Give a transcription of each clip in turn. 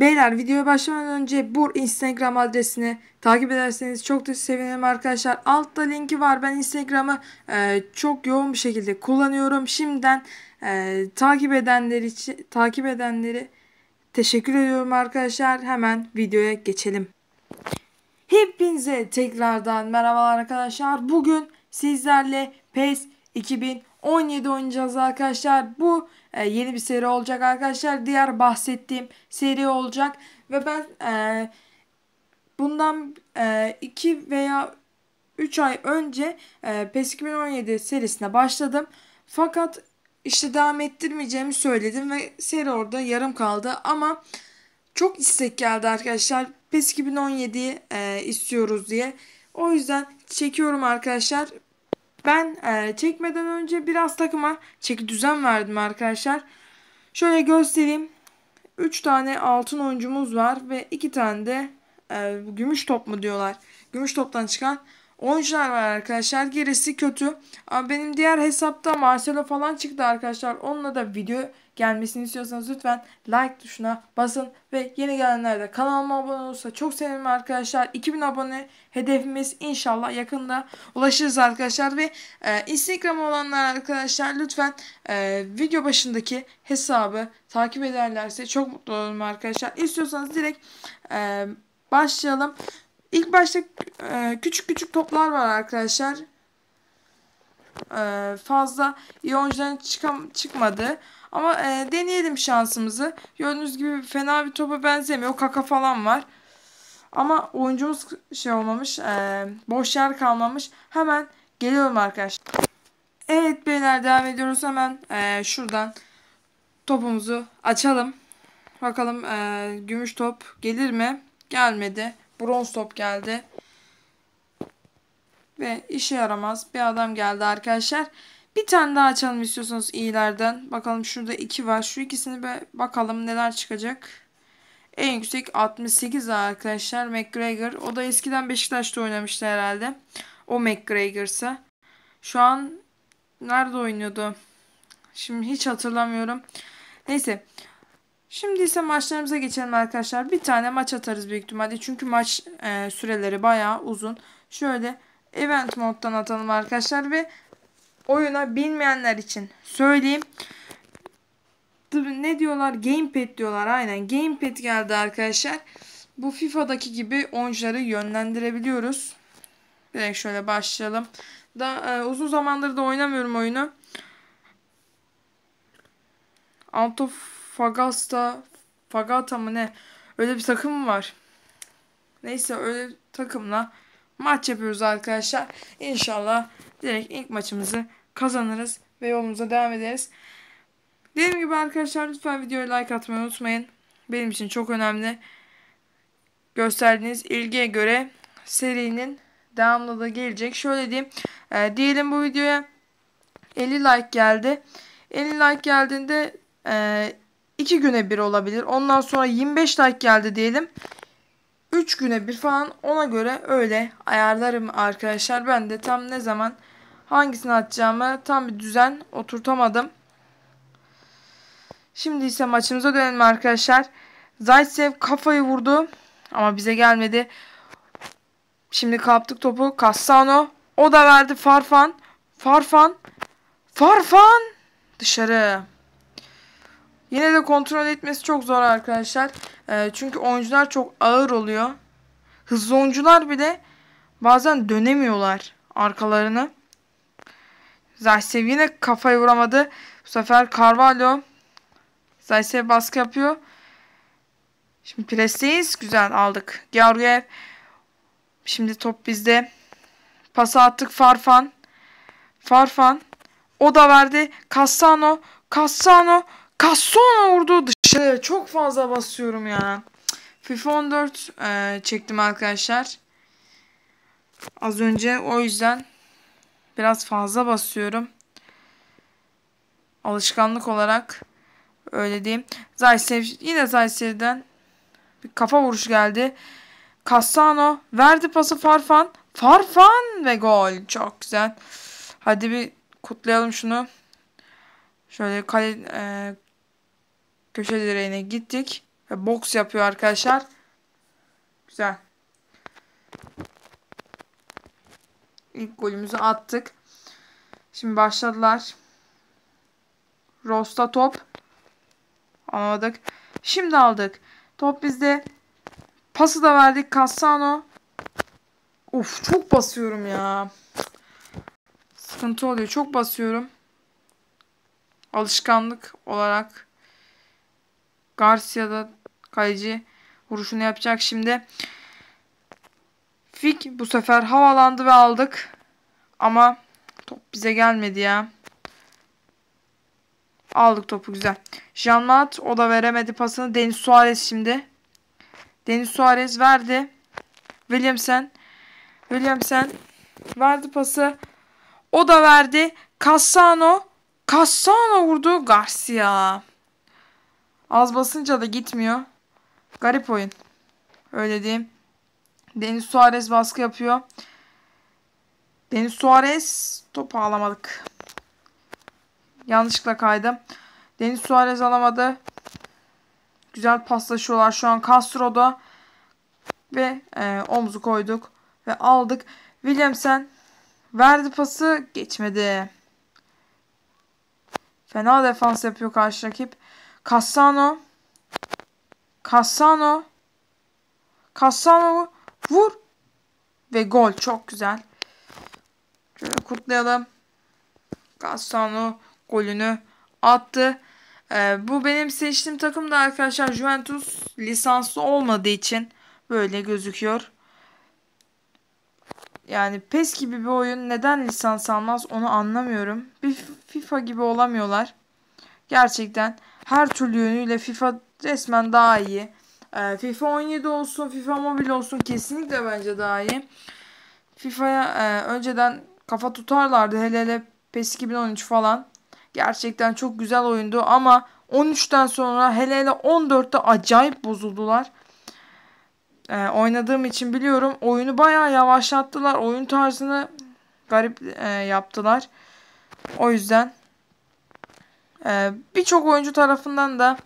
Beyler videoya başlamadan önce bu Instagram adresini takip ederseniz çok da sevinirim arkadaşlar. Altta linki var. Ben Instagram'ı e, çok yoğun bir şekilde kullanıyorum. Şimdiden e, takip edenler için takip edenleri teşekkür ediyorum arkadaşlar. Hemen videoya geçelim. Hepinize tekrardan merhabalar arkadaşlar. Bugün sizlerle PES 2017 oynayacağız arkadaşlar. Bu e, yeni bir seri olacak arkadaşlar. Diğer bahsettiğim seri olacak. Ve ben e, bundan 2 e, veya 3 ay önce e, PES 2017 serisine başladım. Fakat işte devam ettirmeyeceğimi söyledim ve seri orada yarım kaldı. Ama çok istek geldi arkadaşlar. PES 2017'yi e, istiyoruz diye. O yüzden çekiyorum arkadaşlar. Ben e, çekmeden önce biraz takıma çeki düzen verdim arkadaşlar. Şöyle göstereyim. 3 tane altın oyuncumuz var ve 2 tane de e, gümüş top mu diyorlar. Gümüş toptan çıkan oyuncular var arkadaşlar. Gerisi kötü. Benim diğer hesapta Marcelo falan çıktı arkadaşlar. Onunla da video gelmesini istiyorsanız lütfen like tuşuna basın ve yeni gelenler de kanalıma abone olursa çok sevinirim arkadaşlar. 2000 abone hedefimiz inşallah yakında ulaşırız arkadaşlar ve e, Instagram olanlar arkadaşlar lütfen e, video başındaki hesabı takip ederlerse çok mutlu olurum arkadaşlar. İstiyorsanız direkt e, başlayalım. İlk başta e, küçük küçük toplar var arkadaşlar. E, fazla iyi oyuncuların çıkam çıkmadı. Ama e, deneyelim şansımızı. Gördüğünüz gibi fena bir topa benzemiyor. Kaka falan var. Ama oyuncumuz şey olmamış. E, boş yer kalmamış. Hemen geliyorum arkadaşlar. Evet beyler devam ediyoruz. Hemen e, şuradan topumuzu açalım. Bakalım e, gümüş top gelir mi? Gelmedi. Bronz top geldi. Ve işe yaramaz bir adam geldi arkadaşlar. Bir tane daha açalım istiyorsanız iyilerden. Bakalım şurada iki var. Şu ikisini bir bakalım neler çıkacak. En yüksek 68 arkadaşlar. McGregor. O da eskiden Beşiktaş'ta oynamıştı herhalde. O McGregor'sa. Şu an nerede oynuyordu? Şimdi hiç hatırlamıyorum. Neyse. Şimdi ise maçlarımıza geçelim arkadaşlar. Bir tane maç atarız büyük ihtimalle. Çünkü maç e, süreleri bayağı uzun. Şöyle event moddan atalım arkadaşlar ve oyuna bilmeyenler için söyleyeyim. Ne diyorlar? Gamepad diyorlar. Aynen Gamepad geldi arkadaşlar. Bu FIFA'daki gibi oyuncuları yönlendirebiliyoruz. Direkt şöyle başlayalım. Da e, uzun zamandır da oynamıyorum oyunu. Antofagasta Fagata mı ne? Öyle bir takım var? Neyse öyle takımla maç yapıyoruz arkadaşlar. İnşallah direkt ilk maçımızı kazanırız ve yolumuza devam ederiz. Dediğim gibi arkadaşlar lütfen videoya like atmayı unutmayın. Benim için çok önemli. Gösterdiğiniz ilgiye göre serinin devamlı da gelecek. Şöyle diyeyim. E, diyelim bu videoya 50 like geldi. 50 like geldiğinde e, 2 güne bir olabilir. Ondan sonra 25 like geldi diyelim. 3 güne bir falan ona göre öyle ayarlarım arkadaşlar. Ben de tam ne zaman hangisini atacağımı tam bir düzen oturtamadım. Şimdi ise maçımıza dönelim arkadaşlar. Zaitsev kafayı vurdu ama bize gelmedi. Şimdi kaptık topu. Cassano. O da verdi Farfan. Farfan. Farfan. Dışarı. Yine de kontrol etmesi çok zor arkadaşlar. E, çünkü oyuncular çok ağır oluyor. Hızlı oyuncular bile bazen dönemiyorlar arkalarını. Zaysev yine kafayı vuramadı. Bu sefer Carvalho. Zaysev baskı yapıyor. Şimdi presteyiz. Güzel aldık. Georgiev. Şimdi top bizde. Pası attık Farfan. Farfan. O da verdi. Cassano. Cassano. Cassano vurdu dışarı. Çok fazla basıyorum ya. FIFA 14 e, çektim arkadaşlar. Az önce o yüzden Biraz fazla basıyorum. Alışkanlık olarak öyle diyeyim. Zaysev yine Zaysev'den bir kafa vuruş geldi. Cassano verdi pası Farfan. Farfan ve gol. Çok güzel. Hadi bir kutlayalım şunu. Şöyle kale e, köşe direğine gittik ve boks yapıyor arkadaşlar. Güzel. İlk golümüzü attık. Şimdi başladılar. Rosta top. Alamadık. Şimdi aldık. Top bizde. Pası da verdik. Cassano. Uf çok basıyorum ya. Sıkıntı oluyor. Çok basıyorum. Alışkanlık olarak. Garcia'da kaleci vuruşunu yapacak şimdi. Fik bu sefer havalandı ve aldık. Ama top bize gelmedi ya. Aldık topu güzel. Jean-Mat o da veremedi pasını. Deniz Suarez şimdi. Deniz Suarez verdi. Williamson. Williamson verdi pası. O da verdi. Cassano. Cassano vurdu. Garcia. Az basınca da gitmiyor. Garip oyun. Öyle diyeyim. Deniz Suarez baskı yapıyor. Deniz Suarez topu alamadık. Yanlışlıkla kaydım. Deniz Suarez alamadı. Güzel paslaşıyorlar şu an Castro'da. Ve e, omzu koyduk. Ve aldık. Williamson verdi pası. Geçmedi. Fena defans yapıyor karşı rakip. Cassano. Cassano. Cassano vur. Ve gol. Çok güzel. Şöyle kutlayalım. Cassano golünü attı. Ee, bu benim seçtiğim takım da arkadaşlar Juventus lisanslı olmadığı için böyle gözüküyor. Yani PES gibi bir oyun neden lisans almaz onu anlamıyorum. Bir FIFA gibi olamıyorlar. Gerçekten her türlü yönüyle FIFA resmen daha iyi. Ee, FIFA 17 olsun, FIFA Mobil olsun kesinlikle bence daha iyi. FIFA'ya e, önceden kafa tutarlardı hele hele PES 2013 falan. Gerçekten çok güzel oyundu ama 13'ten sonra hele hele 14'te acayip bozuldular. Ee, oynadığım için biliyorum oyunu bayağı yavaşlattılar. Oyun tarzını garip e, yaptılar. O yüzden e, birçok oyuncu tarafından da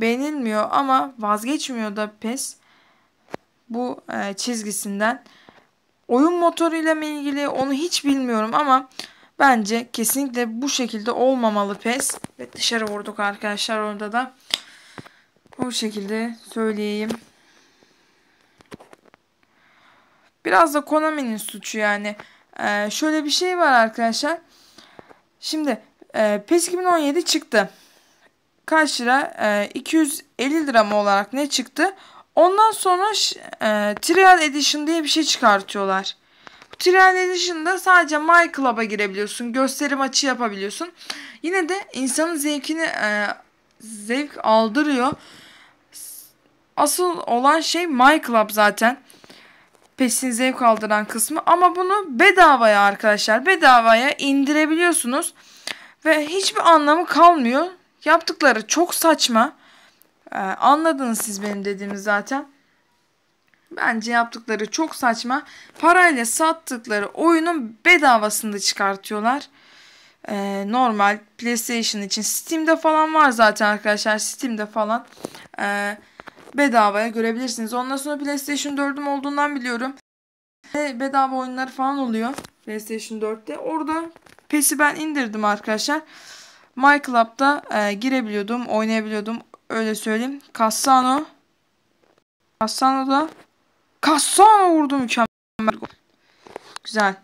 beğenilmiyor ama vazgeçmiyor da PES bu e, çizgisinden. Oyun motoru ile ilgili onu hiç bilmiyorum ama bence kesinlikle bu şekilde olmamalı PES. Ve dışarı vurduk arkadaşlar orada da. Bu şekilde söyleyeyim. Biraz da Konami'nin suçu yani. Ee, şöyle bir şey var arkadaşlar. Şimdi e, PES 2017 çıktı. Kaç lira? E, 250 lira mı olarak ne çıktı? Ondan sonra e, Trial Edition diye bir şey çıkartıyorlar. Bu Trial Edition'da sadece My Club'a girebiliyorsun. Gösteri maçı yapabiliyorsun. Yine de insanın zevkini e, zevk aldırıyor. Asıl olan şey My Club zaten. PES'in zevk aldıran kısmı. Ama bunu bedavaya arkadaşlar. Bedavaya indirebiliyorsunuz. Ve hiçbir anlamı kalmıyor. Yaptıkları çok saçma. Ee, anladınız siz benim dediğimi zaten. Bence yaptıkları çok saçma. Parayla sattıkları oyunun bedavasını çıkartıyorlar. Ee, normal PlayStation için Steam'de falan var zaten arkadaşlar. Steam'de falan ee, bedavaya görebilirsiniz. Ondan sonra PlayStation 4'üm olduğundan biliyorum. Bedava oyunları falan oluyor PlayStation 4'te. Orada PES'i ben indirdim arkadaşlar. My Club'da e, girebiliyordum, oynayabiliyordum. Öyle söyleyeyim. Cassano. Cassano da Cassano vurdu mükemmel. Güzel.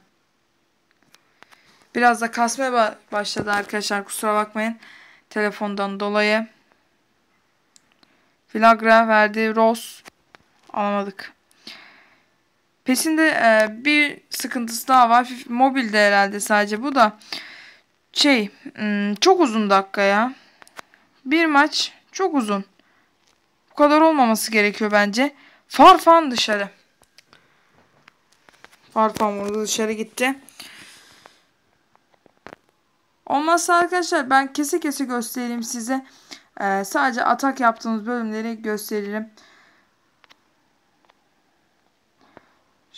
Biraz da kasmaya başladı arkadaşlar. Kusura bakmayın. Telefondan dolayı. Villagra verdi. Rose. Alamadık. Pesinde e, bir sıkıntısı daha var. Mobilde herhalde sadece bu da. Şey. Hmm, çok uzun dakika ya. Bir maç çok uzun. Bu kadar olmaması gerekiyor bence. Farfan dışarı. Farfan burada dışarı gitti. Olmazsa arkadaşlar ben kese kese göstereyim size. Ee, sadece atak yaptığımız bölümleri gösteririm.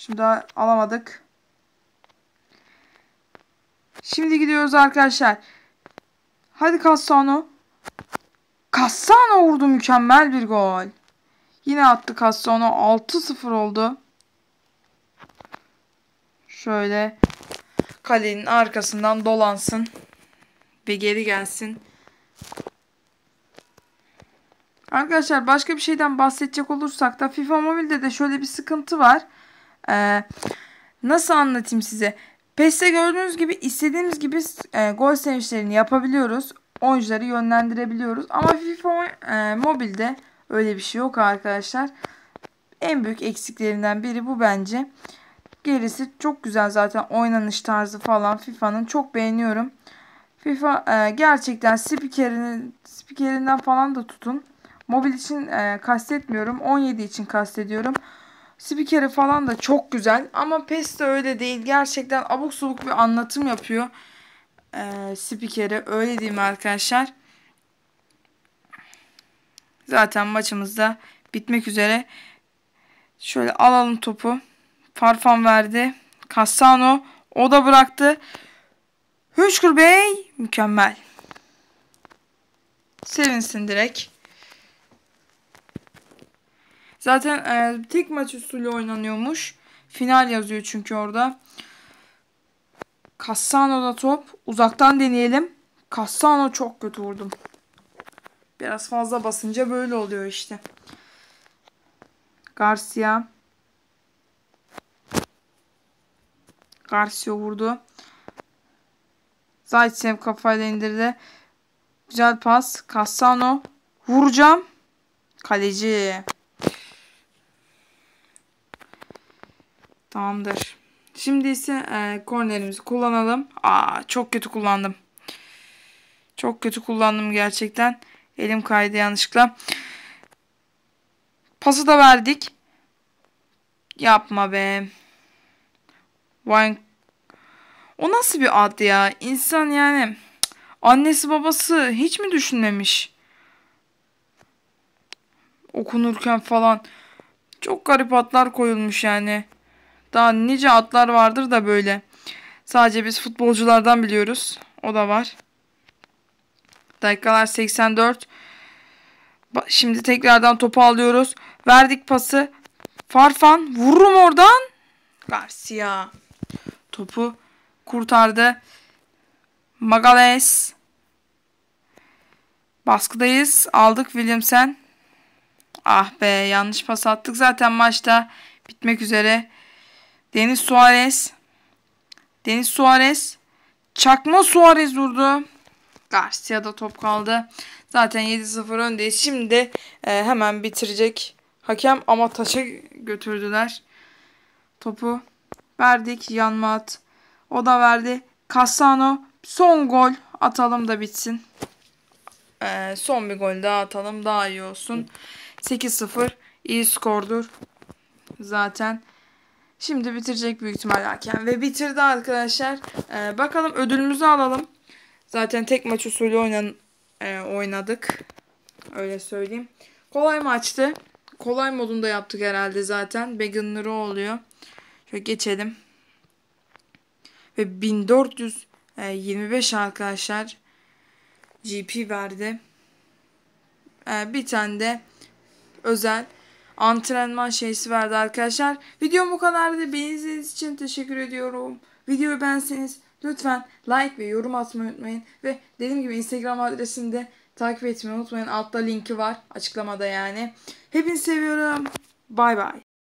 Şimdi alamadık. Şimdi gidiyoruz arkadaşlar. Hadi Cassano. Cassano vurdu mükemmel bir gol. Yine attı Cassano 6-0 oldu. Şöyle kalenin arkasından dolansın ve geri gelsin. Arkadaşlar başka bir şeyden bahsedecek olursak da FIFA Mobile'de de şöyle bir sıkıntı var. Ee, nasıl anlatayım size? PES'te gördüğünüz gibi istediğimiz gibi e, gol sevinçlerini yapabiliyoruz. Oyuncuları yönlendirebiliyoruz. Ama FIFA e, Mobile'de öyle bir şey yok arkadaşlar. En büyük eksiklerinden biri bu bence. Gerisi çok güzel zaten oynanış tarzı falan FIFA'nın çok beğeniyorum. FIFA e, gerçekten spikerini, spikerinden falan da tutun. Mobil için e, kastetmiyorum. 17 için kastediyorum. Spikeri falan da çok güzel. Ama PES de öyle değil. Gerçekten abuk subuk bir anlatım yapıyor. E, spikeri. Öyle diyeyim arkadaşlar. Zaten maçımızda bitmek üzere. Şöyle alalım topu. Farfan verdi. Cassano. O da bıraktı. Hüşkür Bey. Mükemmel. Sevinsin direkt. Zaten e, tek maç usulü oynanıyormuş. Final yazıyor çünkü orada. Cassano'da top. Uzaktan deneyelim. Cassano çok kötü vurdum. Biraz fazla basınca böyle oluyor işte. Garcia. Garcia vurdu. Zaytsev kafayla indirdi. Güzel pas. Cassano. Vuracağım. Kaleci. Tamamdır. Şimdi ise e, kornerimizi kullanalım. Aa çok kötü kullandım. Çok kötü kullandım gerçekten. Elim kaydı yanlışlıkla. Pası da verdik. Yapma be. Wine. O nasıl bir ad ya? İnsan yani annesi babası hiç mi düşünmemiş? Okunurken falan çok garip adlar koyulmuş yani. Daha nice atlar vardır da böyle. Sadece biz futbolculardan biliyoruz. O da var. Dakikalar 84. Şimdi tekrardan topu alıyoruz. Verdik pası. Farfan vururum oradan. Garcia topu kurtardı. Magales baskıdayız. Aldık Williamsen. Ah be yanlış pas attık. Zaten maçta bitmek üzere. Deniz Suarez. Deniz Suarez. Çakma Suarez vurdu. Garcia'da top kaldı. Zaten 7-0 öndeyiz. Şimdi e, hemen bitirecek hakem ama taça götürdüler. Topu verdik. Yanma at. O da verdi. Cassano son gol atalım da bitsin. E, son bir gol daha atalım daha iyi olsun. 8-0 iyi skordur. Zaten Şimdi bitirecek büyük ihtimalle hakem. Ve bitirdi arkadaşlar. Ee, bakalım ödülümüzü alalım. Zaten tek maç usulü oynan, e, oynadık. Öyle söyleyeyim. Kolay maçtı. Kolay modunda yaptık herhalde zaten. Beginner'ı oluyor. Şöyle geçelim. Ve 1425 arkadaşlar GP verdi. Ee, bir tane de özel antrenman şeysi verdi arkadaşlar. Videom bu kadardı. Beni izlediğiniz için teşekkür ediyorum. Videoyu beğenseniz lütfen like ve yorum atmayı unutmayın. Ve dediğim gibi Instagram adresinde takip etmeyi unutmayın. Altta linki var açıklamada yani. Hepinizi seviyorum. Bay bay.